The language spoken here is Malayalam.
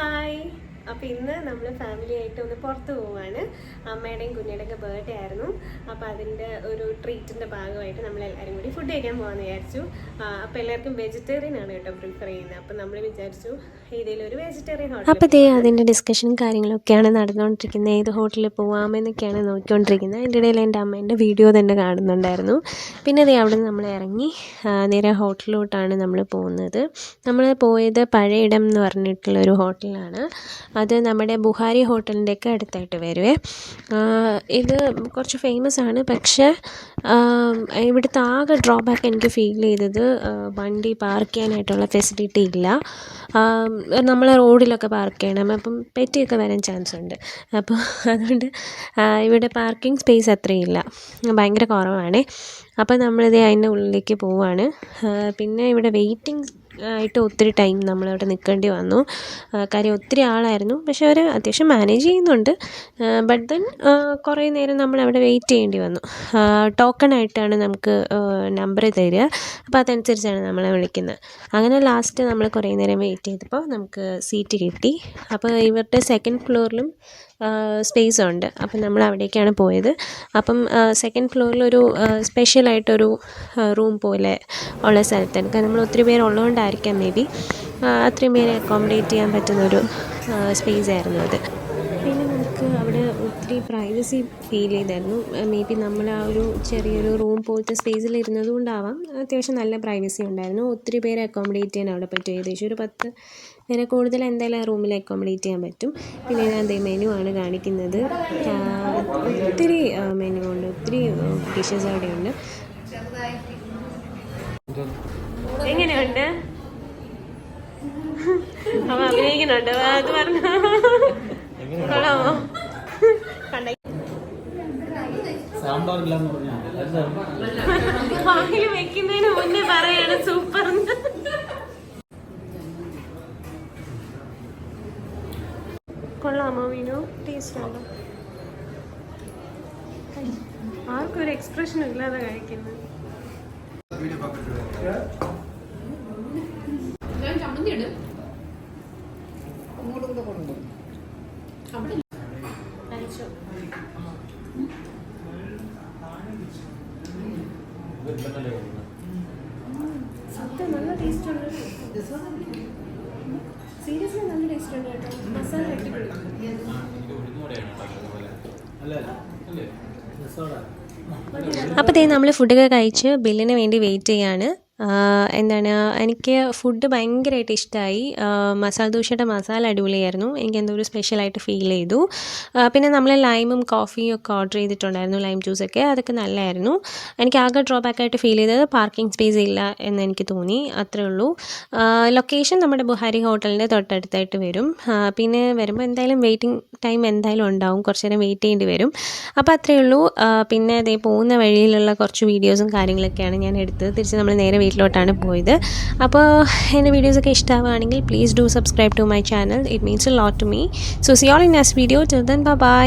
Hi. അപ്പോൾ ഇന്ന് നമ്മൾ ഫാമിലി ആയിട്ട് ഒന്ന് പുറത്ത് പോവാണ്. അമ്മയുടെയും കുഞ്ഞിയുടെയും ഒക്കെ ബർത്ത്ഡേ ആയിരുന്നു. അപ്പോൾ അതിന്റെ ഒരു ട്രീറ്റിന്റെ ഭാഗമായിട്ട് നമ്മൾ എല്ലാവരും കൂടി ഫുഡ് കഴിക്കാൻ പോകാമെന്ന് വിചാരിച്ചു. അപ്പോൾ എല്ലാവർക്കും വെജിറ്റേറിയൻ ആണ് കേട്ടോ പ്രിഫർ ചെയ്യുന്നത്. അപ്പോൾ നമ്മൾ വിചാരിച്ചു ഏതെങ്കിലും ഒരു വെജിറ്റേറിയൻ ഹോട്ടൽ അപ്പോൾ ഇതേ അതിന്റെ ഡിസ്കഷനും കാര്യങ്ങളൊക്കെയാണ് നടന്നുകൊണ്ടിരിക്കുന്നത് ഏത് ഹോട്ടലിൽ പോവാമെന്നൊക്കെയാണ് നോക്കിക്കൊണ്ടിരിക്കുന്നത് അതിന്റെ ഇടയിൽ എന്റെ അമ്മേന്റെ വീഡിയോ തന്നെ കാണുന്നുണ്ടായിരുന്നു. പിന്നെ ദേ അവിടെ നിന്ന് നമ്മൾ ഇറങ്ങി നേരെ ഹോട്ടലിലോട്ടാണ് നമ്മൾ പോകുന്നത് നമ്മൾ പോയത് പഴയ ഇടം എന്ന് പറഞ്ഞിട്ടുള്ള ഒരു ഹോട്ടലാണ് അത് നമ്മുടെ ബുഹാരി ഹോട്ടലിന്റെയൊക്കെ അടുത്തായിട്ട് വരുവേ. ഇത് കുറച്ച് ഫേമസ് ആണ്. പക്ഷേ ഇവിടുത്തെ ആകെ ഡ്രോബാക്ക് എനിക്ക് ഫീൽ ചെയ്തത് വണ്ടി പാർക്ക് ചെയ്യാനായിട്ടുള്ള ഫെസിലിറ്റി ഇല്ല. നമ്മൾ റോഡിലൊക്കെ പാർക്ക് ചെയ്യണം. അപ്പം പെറ്റിയൊക്കെ വരാൻ ചാൻസ് ഉണ്ട്. അപ്പോൾ അതുകൊണ്ട് ഇവിടെ പാർക്കിംഗ് സ്പേസ് അത്രയില്ല ഭയങ്കര കുറവാണ്. അപ്പോൾ നമ്മളിത് അതിന്റെ ഉള്ളിലേക്ക് പോവാണ്. പിന്നെ ഇവിടെ വെയിറ്റിംഗ് ആയിട്ട് ഒത്തിരി ടൈം നമ്മളവിടെ നിൽക്കേണ്ടി വന്നു. കാര്യം ഒത്തിരി ആളായിരുന്നു. പക്ഷെ അവർ അത്യാവശ്യം മാനേജ് ചെയ്യുന്നുണ്ട്. ബട്ട് ദെൻ കുറേ നേരം നമ്മളവിടെ വെയിറ്റ് ചെയ്യേണ്ടി വന്നു. ടോക്കൺ ആയിട്ടാണ് നമുക്ക് നമ്പർ തരിക. അപ്പോൾ അതനുസരിച്ചാണ് നമ്മളെ വിളിക്കുന്നത്. അങ്ങനെ ലാസ്റ്റ് നമ്മൾ കുറേ നേരം വെയിറ്റ് ചെയ്തപ്പോൾ നമുക്ക് സീറ്റ് കിട്ടി. അപ്പോൾ ഇവരുടെ സെക്കൻഡ് ഫ്ലോറിലും സ്പേസ് ഉണ്ട്. അപ്പം നമ്മൾ അവിടേക്കാണ് പോയത്. അപ്പം സെക്കൻഡ് ഫ്ലോറിൽ ഫ്ലോറിലൊരു സ്പെഷ്യലായിട്ടൊരു റൂം പോലെ ഉള്ള സ്ഥലത്താണ്. കാരണം നമ്മൾ ഒത്തിരി പേര് ഉള്ളതുകൊണ്ടായിരിക്കാം മേ ബി അത്രയും പേരെ അക്കോമഡേറ്റ് ചെയ്യാൻ പറ്റുന്നൊരു സ്പേസ് ആയിരുന്നു അത്. പിന്നെ നമുക്ക് അവിടെ ഒത്തിരി പ്രൈവസി ഫീൽ ചെയ്തായിരുന്നു. മേ ബി നമ്മൾ ആ ഒരു ചെറിയൊരു റൂം പോലത്തെ സ്പേസിൽ ഇരുന്നത് കൊണ്ടാവാം. അത്യാവശ്യം നല്ല പ്രൈവസി ഉണ്ടായിരുന്നു. ഒത്തിരി പേരെ അക്കോമഡേറ്റ് ചെയ്യാൻ അവിടെ പറ്റും. ഏകദേശം ഒരു പത്ത് പേരെ കൂടുതൽ എന്തായാലും ആ റൂമിൽ അക്കോമഡേറ്റ് ചെയ്യാൻ പറ്റും. പിന്നെ അതേ മെനു ആണ് കാണിക്കുന്നത്. ഒത്തിരി മെനു ഉണ്ട്. ഒത്തിരി ഡിഷസ് അവിടെയുണ്ട്. എങ്ങനെയുണ്ട്? അവ അഭിനയിക്കുന്നുണ്ട്. അത് പറഞ്ഞു. കൊള്ളാമോ? വായിൽ വെക്കുന്നതിന് മുന്നേ പറയാണ് സൂപ്പർ കൊള്ളാമോ മീനു ടേസ്റ്റ് ആണോ? ആർക്കും ഒരു എക്സ്പ്രഷൻ ഇല്ലാതെ കഴിക്കുന്നത്. കഴിച്ചോ. സത്യം നല്ല ടേസ്റ്റ് ഉണ്ട് സീരിയസ്ലി നല്ല ടേസ്റ്റ് ഉണ്ട് കേട്ടോ. മസാല അടിപൊളി. അപ്പോൾ ദേ നമ്മൾ ഫുഡൊക്കെ കഴിച്ച് ബില്ലിന് വേണ്ടി വെയിറ്റ് ചെയ്യാണ്. എന്താണ് എനിക്ക് ഫുഡ് ഭയങ്കരമായിട്ട് ഇഷ്ടമായി മസാല ദോശയുടെ മസാല അടിപൊളിയായിരുന്നു. എനിക്ക് എന്തോ ഒരു സ്പെഷ്യലായിട്ട് ഫീൽ ചെയ്തു. പിന്നെ നമ്മൾ ലൈമും കോഫിയും ഒക്കെ ഓർഡർ ചെയ്തിട്ടുണ്ടായിരുന്നു ലൈം ജ്യൂസൊക്കെ അതൊക്കെ നല്ലതായിരുന്നു എനിക്ക് ആകെ ഡ്രോബാക്കായിട്ട് ഫീൽ ചെയ്തത് പാർക്കിംഗ് സ്പേസ് ഇല്ല എന്ന് എനിക്ക് തോന്നി. അത്രേ ഉള്ളൂ. ലൊക്കേഷൻ നമ്മുടെ ബുഹാരി ഹോട്ടലിന്റെ തൊട്ടടുത്തായിട്ട് വരും. പിന്നെ വരുമ്പോൾ എന്തായാലും വെയിറ്റിംഗ് ടൈം എന്തായാലും ഉണ്ടാവും. കുറച്ച് നേരം വെയിറ്റ് ചെയ്യേണ്ടി വരും. അപ്പോൾ അത്രേ ഉള്ളൂ. പിന്നെ അതേ പോകുന്ന വഴിയിലുള്ള കുറച്ച് വീഡിയോസും കാര്യങ്ങളൊക്കെയാണ് ഞാൻ എടുത്തത്. തിരിച്ച് നമ്മൾ നേരെ വീട്ടിലോട്ടാണ് പോയത്. അപ്പോൾ എന്റെ വീഡിയോസൊക്കെ ഇഷ്ടമാവുകയാണെങ്കിൽ please do subscribe to my channel it means a lot to me so see all in next video till then bye